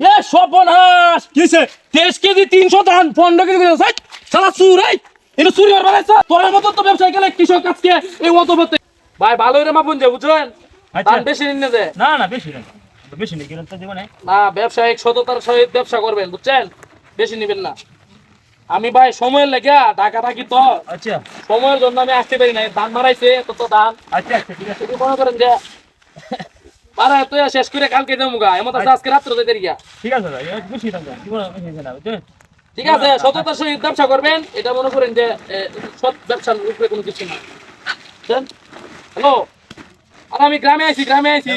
এ সর্বনাশ! কিসে তেইশ কেজি তিনশো ধান পনেরো কেজি করে সাই সালা চুর এই! এটা চুরি হওয়ার বেলায় তোর মতো তো ব্যবসায়ী গেলে কৃষক আজকে এই অত বলতে ভাই ভালো রে মাপুন যে বুঝছেন আচ্ছা। ধান বেশি নিন না যে। না না বেশি না। বেশি নেই কিরণ তো দিব না। না ব্যবসায়িক সততার সহিত ব্যবসা করবেন বুঝছেন? বেশি নিবেন না। আমি ভাই সময়ের লেগে ঢাকা থাকি তো। আচ্ছা। সময়ের জন্য আমি আসতে পারি না ধান মারাইছে তো তো ধান। আচ্ছা আচ্ছা ঠিক আছে। মনে করেন যে তুই শেষ করে কালকে যাব গা। এমন আছে আজকে রাত্রে যেতে গিয়া। ঠিক আছে এবার দিব ঠিক আছে সততার সহিত ব্যবসা করবেন। এটা মনে করেন যে সৎ ব্যবসার উপরে কোনো কিছু না। হ্যালো? আর আমি গ্রামে আইছি গ্রামে আইছি।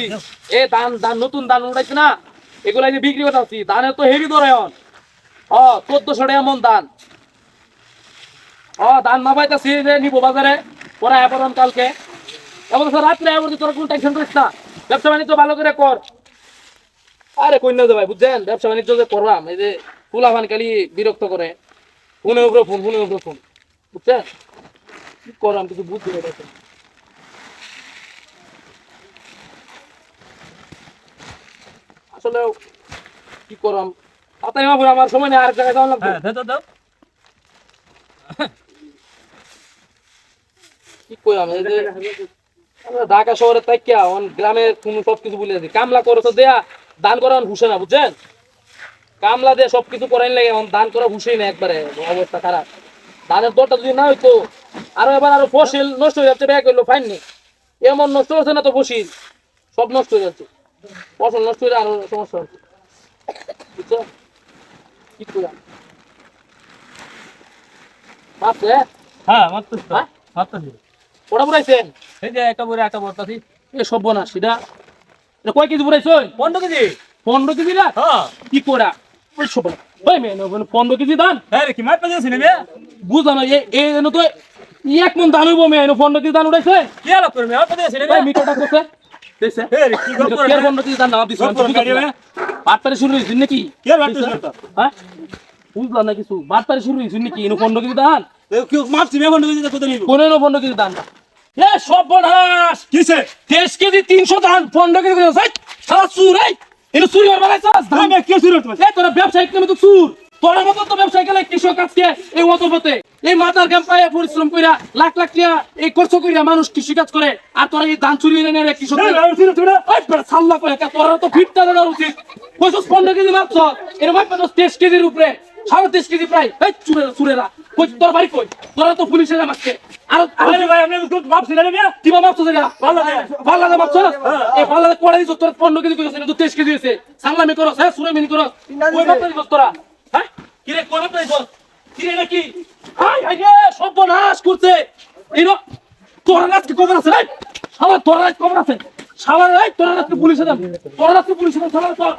এ ধান ধান নতুন ধান উঠাইছে না। এগুলা যে বিক্রি করতে ধানের তো হেভি ধরে এখন ও চোদ্দশো টাকা মন ধান। ও ধান না পাইতাছি যে নিবো বাজারে পরে আবরণ কালকে। এমন রাত্রে আবার তোরা কোন টেনশন করিস না। ব্যবসা বাণিজ্য ভালো করে কর। আরে কই না ভাই বুঝছেন? ব্যবসা বাণিজ্য যে করলাম এই যে ফুলাফান খালি বিরক্ত করে। ফোনের উপরে ফোন ফোনের উপরে ফোন। বুঝছেন? কি করলাম কিছু বুঝতে পেরেছি আসলে কি করলাম তাড়াতাড়ি মাপুর আমার সময় নেই আরেক জায়গায় যাওয়া লাগবে। হ্যাঁ দাও। কি কইলাম এই যে ঢাকা শহরে তাইকিয়া অন গ্রামের কোন সবকিছু ভুলে যাচ্ছি কামলা করে তো দেয়া দান করা হুসে না বুঝছেন? কামলা দিয়ে সবকিছু করাই লাগে এখন দান করা হুসেই না একবারে অবস্থা খারাপ। ধানের দরটা যদি না হইতো আরও এবার আরও ফসিল নষ্ট হয়ে যাচ্ছে ব্যাগ হইল ফাইন নেই এমন নষ্ট হচ্ছে না তো ফসিল সব নষ্ট হয়ে যাচ্ছে। ফসল নষ্ট হয়ে আরও সমস্যা হচ্ছে। বুঝছ কি কইলাম? মাত্র হ্যাঁ মারতেছি হ্যাঁ? মারতেছি। ওটা পুরাইছেন এই যে একটা বড় একটা বড়তাছি এ সর্বনাশ এটা এটা কয় কেজি পুরাইছই পনেরো কেজি। পনেরো কেজি না? হ্যাঁ। কি করা? ওই সর্বনাশ ওই মেয়ে না, পনেরো কেজি ধান হ্যাঁ কি মার পেয়েছি নেবে বুঝলাম না এই জন্য তো এক মন ধান হইব মেয়ে পনেরো কেজি ধান উঠাইছে কি আলো করবে পেয়েছি নেবে ওই মিটারটা করছে। হ্যাঁ? শুরু হ্যাঁ? বুঝলাম না কিছু? বাটপারে শুরু হয়েছে নাকি? পনেরো কেজি ধান পনেরো কেজি কোথায় নিব? পনেরো পনেরো কেজি ধান এ সর্বনাশ! কিসে? তেইশ কেজি তিনশো ধান পনেরো কেজি সারা চুর এই! এটা চুরি চাস ধান। কে এই তোরা ব্যবসায়িক নামে তো চুর। তোর মতো তো ব্যবসায়ী গেলে কৃষক আজকে এই অতপথে এই মাথার গাম পায়ে পরিশ্রম কইরা লাখ লাখ টাকা এই কইরা মানুষ কৃষি কাজ করে আর তোরা এই ধান চুরি এনে নেয়। কৃষক সাল্লা করে তোরা তো ফিটটা দেওয়া উচিত। কইছস পনেরো কেজি মাছ এরকম তেইশ কেজির উপরে। সাড়ে তেইশ কেজি প্রায়। এই চুরেরা চুরেরা। কই তোর বাড়ি কই? তোরা তো পুলিশের মাছকে আর আর ভাই আমি তো ভাবছি না নেবে কি বা মাপছো জায়গা পাল্লা দে। পাল্লা দে মাপছো এই পাল্লা কোড়া দিছো তোর 15 কেজি কইছিস তো 23 কেজি হইছে সাংলামি করছ হ্যাঁ সুরে মিনি করছ কই মাপতে দিছস তোরা? হ্যাঁ? কি রে কই মাপতে কি রে নাকি হাই হাই রে সর্বনাশ করছে। ইনো তোর নাচ কি খবর আছে রে শালা তোর নাচ খবর আছে। শালা রে তোর নাচ পুলিশে দাম তোর নাচ পুলিশে দাম শালা তোর।